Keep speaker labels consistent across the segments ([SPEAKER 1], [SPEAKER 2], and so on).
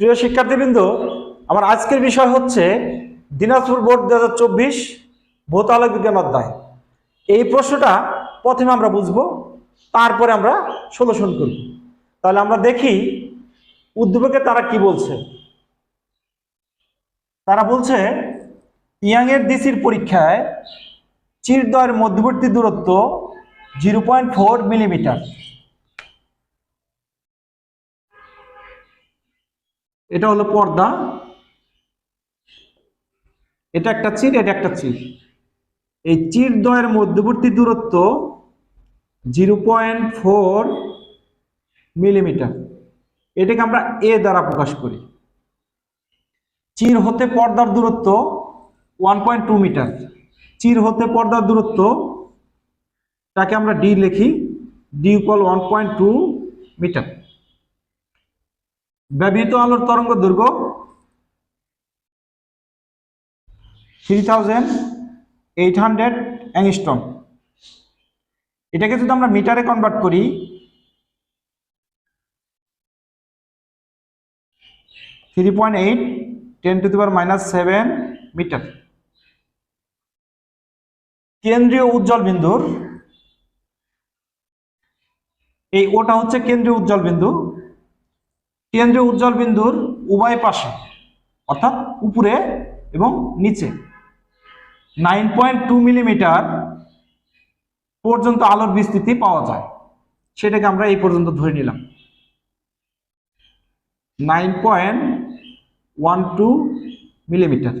[SPEAKER 1] প্রিয় শিক্ষার্থীবৃন্দ, আমার আজকের বিষয় হচ্ছে দিনাজপুর বোর্ড দু হাজার চব্বিশ ভৌত আলোক বিজ্ঞান অধ্যায়। এই প্রশ্নটা প্রথমে আমরা বুঝব, তারপরে আমরা সলিউশন করব। তাহলে আমরা দেখি উদ্দীপকে তারা কি বলছে। তারা বলছে, ইয়াংয়ের ডিসির পরীক্ষায় চিরদয়ের মধ্যবর্তী দূরত্ব জিরো পয়েন্ট ফোর মিলিমিটার। এটা হলো পর্দা। এটা একটা চির, এটা একটা চির। এই চির দ্বয়ের মধ্যবর্তী দূরত্ব জিরো পয়েন্ট ফোর মিলিমিটার। এটাকে আমরা এ দ্বারা প্রকাশ করি। চির হতে পর্দার দূরত্ব ওয়ান পয়েন্ট টু মিটার। চির হতে পর্দার দূরত্ব তাকে আমরা ডি লিখি, D equal one point two metre. ব্যবহৃত আলোর তরঙ্গ দৈর্ঘ্য three thousand eight hundred angstrom এটাকে যদি আমরা মিটারে কনভার্ট করি three point eight ten to the power minus seven metre কেন্দ্রীয় উজ্জ্বল বিন্দুর, এই ওটা হচ্ছে কেন্দ্রীয় উজ্জ্বল বিন্দু। কেন্দ্রীয় উজ্জ্বল বিন্দুর উভয় পাশে, অর্থাৎ উপরে এবং নিচে নাইন পয়েন্ট টু মিলিমিটার পর্যন্ত আলোর বিস্তৃতি পাওয়া যায়। সেটাকে আমরা এই পর্যন্ত ধরে নিলাম। Nine point one two millimetre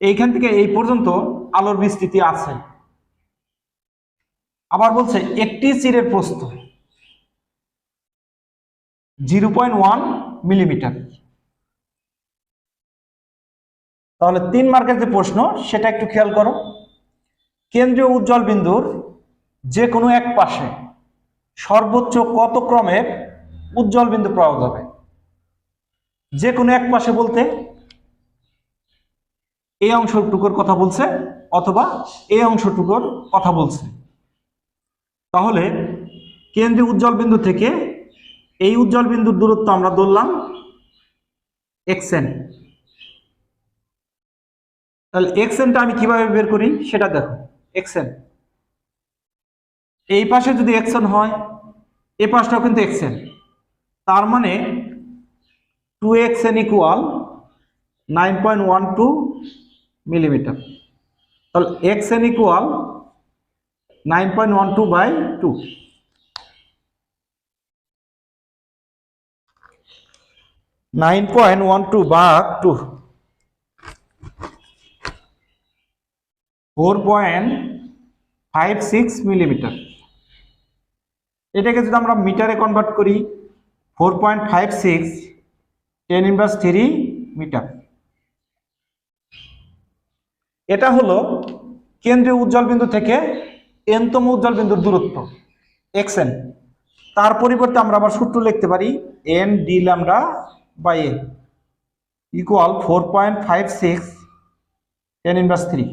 [SPEAKER 1] এইখান থেকে এই পর্যন্ত আলোর বিস্তৃতি আছে। আবার বলছে একটি চিরের প্রস্থ। Zero point one millimetre. তাহলে তিন মার্কের যে প্রশ্ন, সেটা একটু খেয়াল করো। কেন্দ্রীয় উজ্জ্বল বিন্দুর যে কোনো এক পাশে সর্বোচ্চ কত ক্রমের উজ্জ্বল বিন্দু পাওয়া যাবে যে কোনো এক পাশে বলতে এই অংশটুকুর কথা বলছে অথবা এই অংশটুকুর কথা বলছে। তাহলে কেন্দ্রীয় উজ্জ্বল বিন্দু থেকে এই উজ্জ্বল বিন্দুর দূরত্ব আমরা ধরলাম এক্সেন তাহলে এক্সেনটা আমি কীভাবে বের করি? সেটা দেখো এক্সেন এই পাশে যদি এক্সেন হয়, এ পাশটাও কিন্তু এক্সেন তার মানে two X N equal nine point one two millimetre তাহলে X N equal nine point one two by two nine point one two ভাগ two four point five six millimetre এটাকে যদি আমরা মিটারে কনভার্ট করি four point five six ten inverse three metre এটা হলো কেন্দ্রীয় উজ্জ্বল বিন্দু থেকে এনতম উজ্জ্বল বিন্দুর দূরত্ব এক্সএন তার পরিবর্তে আমরা আবার সূত্র লিখতে পারি N D lambda four point five six ten inverse three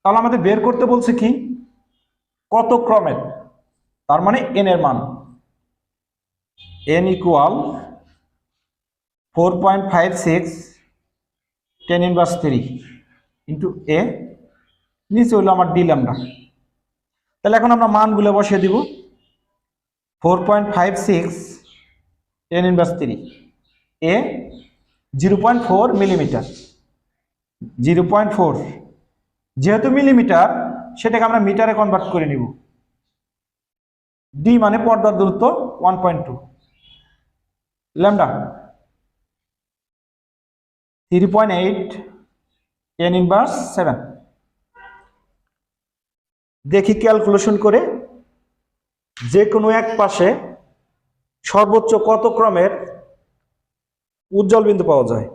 [SPEAKER 1] তাহলে আমাদের বের করতে বলছে কি? কত ক্রমের তার মানে এন এর মান। N equal four point five six ten inverse three into A নিচে হলো আমার ডি ল্যামডা তাহলে এখন আমরা মানগুলো বসিয়ে দিব। Four point five six ten inverse three A zero point four millimetre zero point four যেহেতু মিলিমিটার সেটাকে আমরা মিটারে কনভার্ট করে নিব। ডি মানে পর্দার দূরত্ব one point two lambda three point eight ten inverse seven দেখি ক্যালকুলেশন করে যে কোনো এক পাশে সর্বোচ্চ কত ক্রমের উজ্জ্বল বিন্দু পাওয়া যায়।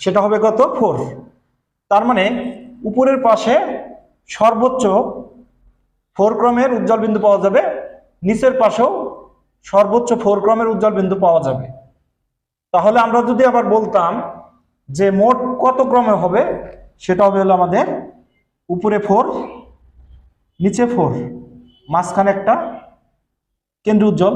[SPEAKER 1] সেটা হবে কত? ফোর। তার মানে উপরের পাশে সর্বোচ্চ ফোর ক্রমের উজ্জ্বল বিন্দু পাওয়া যাবে, নিচের পাশেও সর্বোচ্চ ফোর ক্রমের উজ্জ্বল বিন্দু পাওয়া যাবে। তাহলে আমরা যদি আবার বলতাম যে মোট কত ক্রমে হবে? সেটা হবে হলো আমাদের উপরে ফোর, নিচে ফোর, মাঝখানে একটা কেন্দ্র উজ্জ্বল।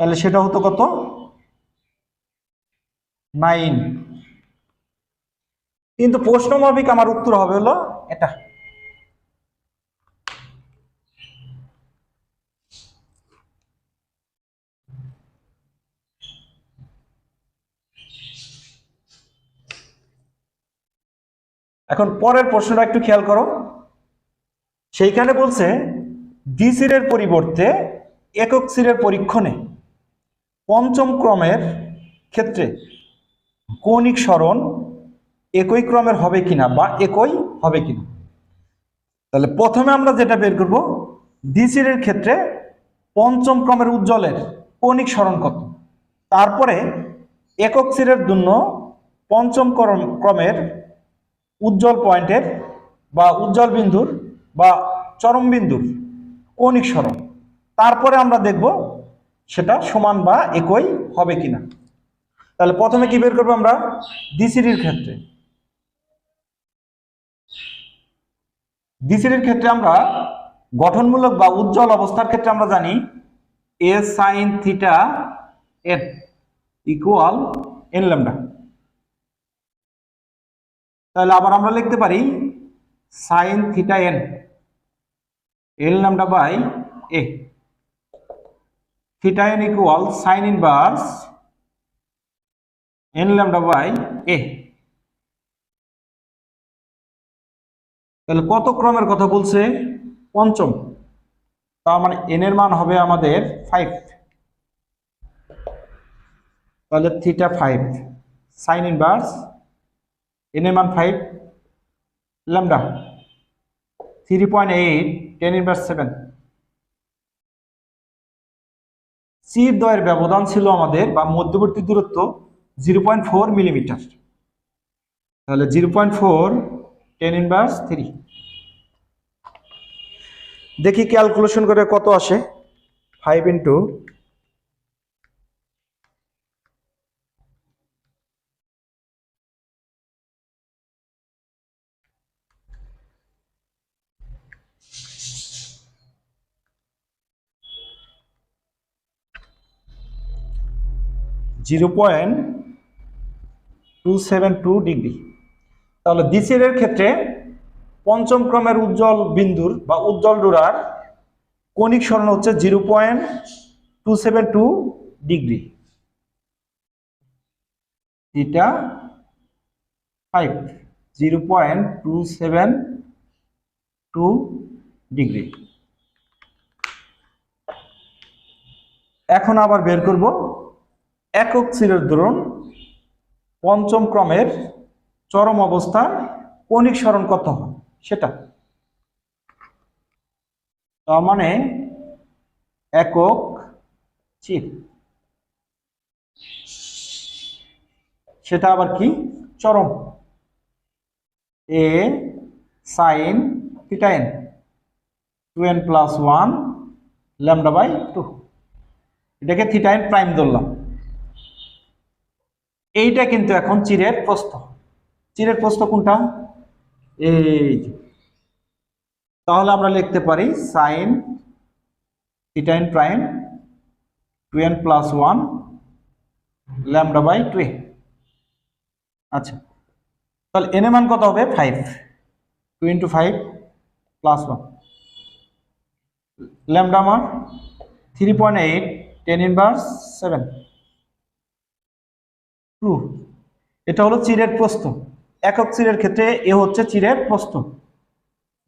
[SPEAKER 1] তাহলে সেটা হতো কত? নাইন। কিন্তু প্রশ্ন মাফিক আমার উত্তর হবে হলো এটা এখন পরের প্রশ্নটা একটু খেয়াল করো। সেইখানে বলছে দ্বিচিরের পরিবর্তে একক চিরের পরীক্ষণে পঞ্চম ক্রমের ক্ষেত্রে কৌণিক স্মরণ একই ক্রমের হবে কিনা বা একই হবে কিনা। তাহলে প্রথমে আমরা যেটা বের করব দ্বিচিরের ক্ষেত্রে পঞ্চম ক্রমের উজ্জ্বলের কৌণিক স্মরণ কত? তারপরে একক চিরের জন্য পঞ্চম ক্রম- ক্রমের উজ্জ্বল পয়েন্টের বা উজ্জ্বল বিন্দুর বা চরম বিন্দুর কৌণিক স্মরণ তারপরে আমরা দেখব সেটা সমান বা একই হবে কিনা। তাহলে প্রথমে কি বের করব আমরা? ডিসিডির ক্ষেত্রে। ডিসিডির ক্ষেত্রে আমরা গঠনমূলক বা উজ্জ্বল অবস্থার ক্ষেত্রে আমরা জানি A sine theta N equal N তাহলে আবার আমরা লিখতে পারি sine theta N L lambda by A theta N equal sine inverse N lambda by A তাহলে কত ক্রমের কথা বলছে? পঞ্চম। তার মানে এন এর মান হবে আমাদের ফাইভ তাহলে theta five sine inverse N এর মান five lambda three point eight ten inverse seven সির দয়ের ব্যবধান ছিল আমাদের বা মধ্যবর্তী দূরত্ব জিরো পয়েন্ট ফোর মিলিমিটার তাহলে zero point four ten inverse three দেখি ক্যালকুলেশন করে কত আসে? Five into point two seven two degree. তাহলে দ্বিতীয়ের ক্ষেত্রে পঞ্চম ক্রমের উজ্জ্বল বিন্দুর বা উজ্জ্বল ডোরার কণিক সরণ হচ্ছে zero point two seven two degree. এটা five, zero point two seven two degree. এখন আবার বের করব একক চিরের দরুন পঞ্চম ক্রমের চরম অবস্থার কৌণিক স্মরণ কত হয়? সেটা। তার মানে একক চির। সেটা আবার কি? চরম। A sine theta N. Two N plus one lambda by two. এটাকে থিটা এন প্রাইম ধরলাম। এইটা কিন্তু এখন চিরের প্রস্থ। চিরের প্রস্থ কোনটা? এই তাহলে আমরা লিখতে পারি sine theta N prime two N plus one lambda by two আচ্ছা। তাহলে এনে মান কত হবে? Five two into five plus one lambda আমার three point eight ten inverse seven two এটা হলো চিরের প্রস্থ। একক চিরের ক্ষেত্রে এ হচ্ছে চিরের প্রস্থ।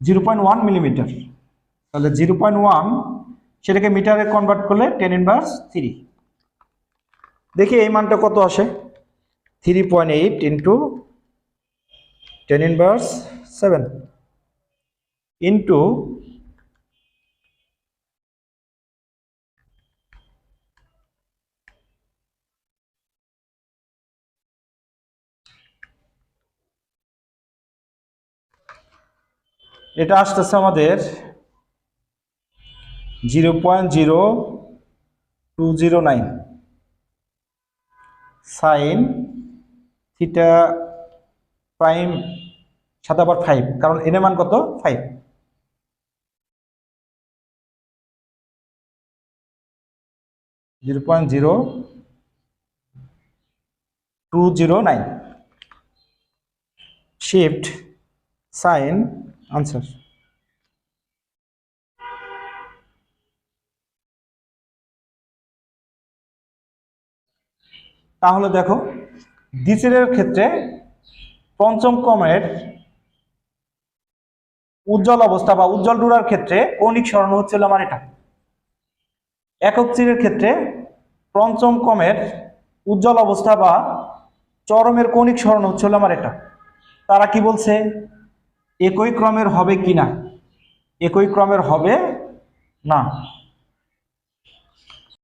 [SPEAKER 1] Zero point one millimetre. তাহলে জিরো পয়েন্ট ওয়ান, সেটাকে মিটারে কনভার্ট করলে টেন ইনভার্স থ্রি দেখি এই মানটা কত আসে? Three point eight into ten inverse seven into এটা আসতেছে আমাদের zero point zero two zero nine sine theta prime সাথে আবার ফাইভ, কারণ এর মান কত? Five. Zero point zero two zero nine. Shift sine answer তাহলে দেখো, দ্বিতীয়ের ক্ষেত্রে পঞ্চম ক্রমের উজ্জ্বল অবস্থা বা উজ্জ্বল ডুরার ক্ষেত্রে কৌণিক স্মরণ হচ্ছিল আমার এটা। একক চিরের ক্ষেত্রে পঞ্চম ক্রমের উজ্জ্বল অবস্থা বা চরমের কৌণিক স্মরণ হচ্ছিল আমার এটা। তারা কি বলছে? একই ক্রমের হবে কি না? একই ক্রমের হবে না।